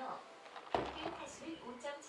완료. 그 타수는 5.7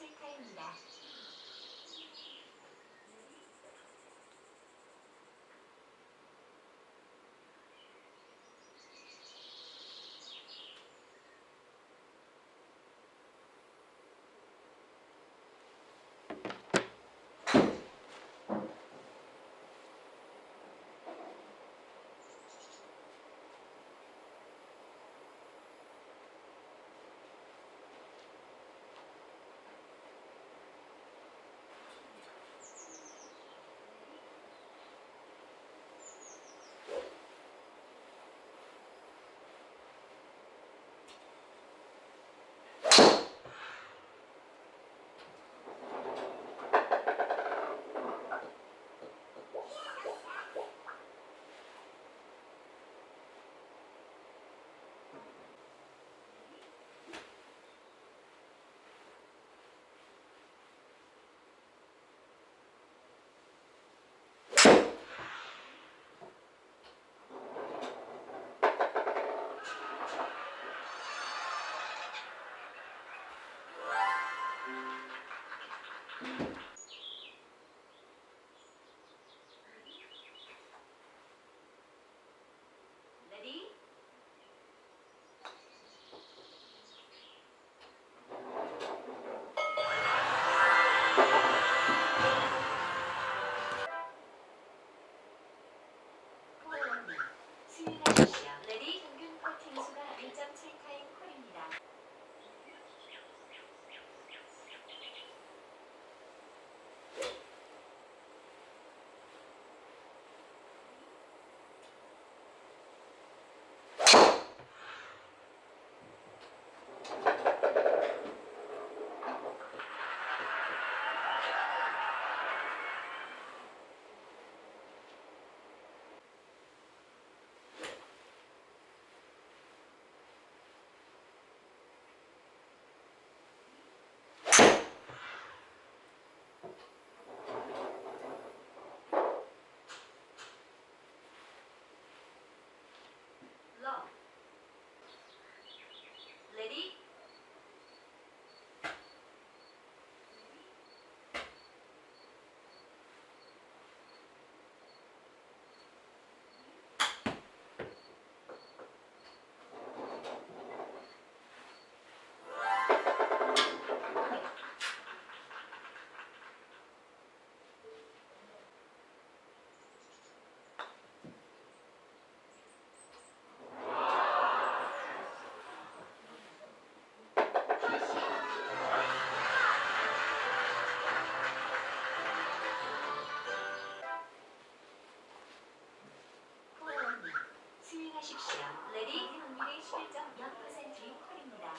모델이 확률의 11.0%인 콜입니다.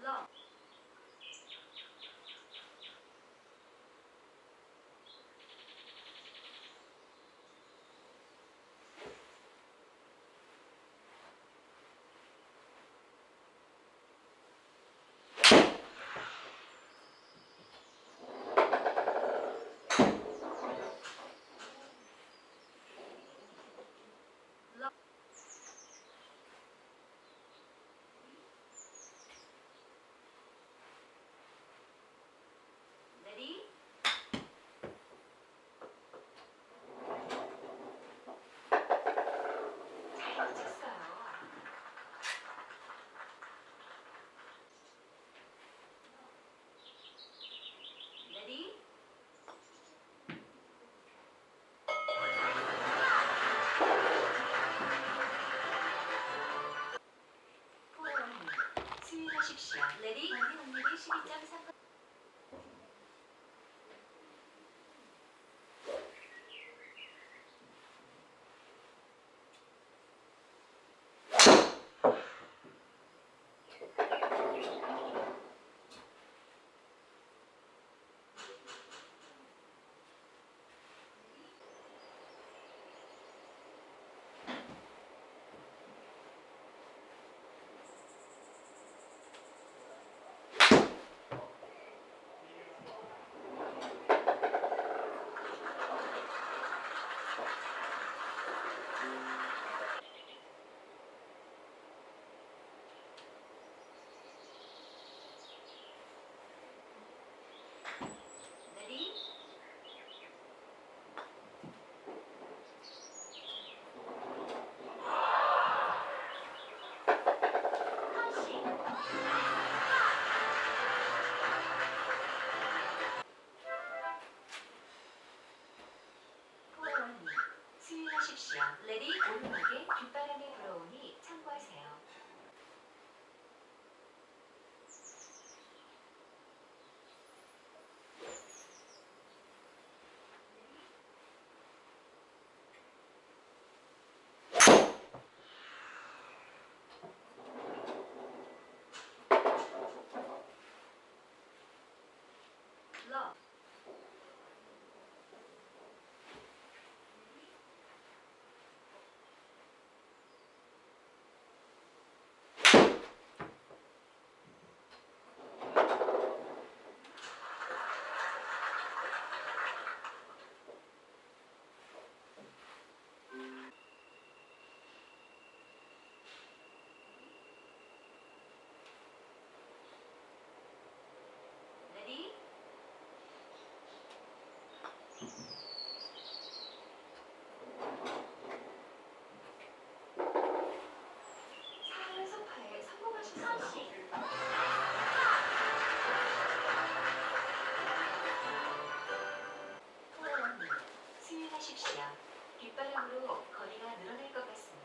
러 레디 오르막에 뒷바람이 불어오니 참고하세요. 수행하십시오. 뒷바람으로 거리가 늘어날 것 같습니다.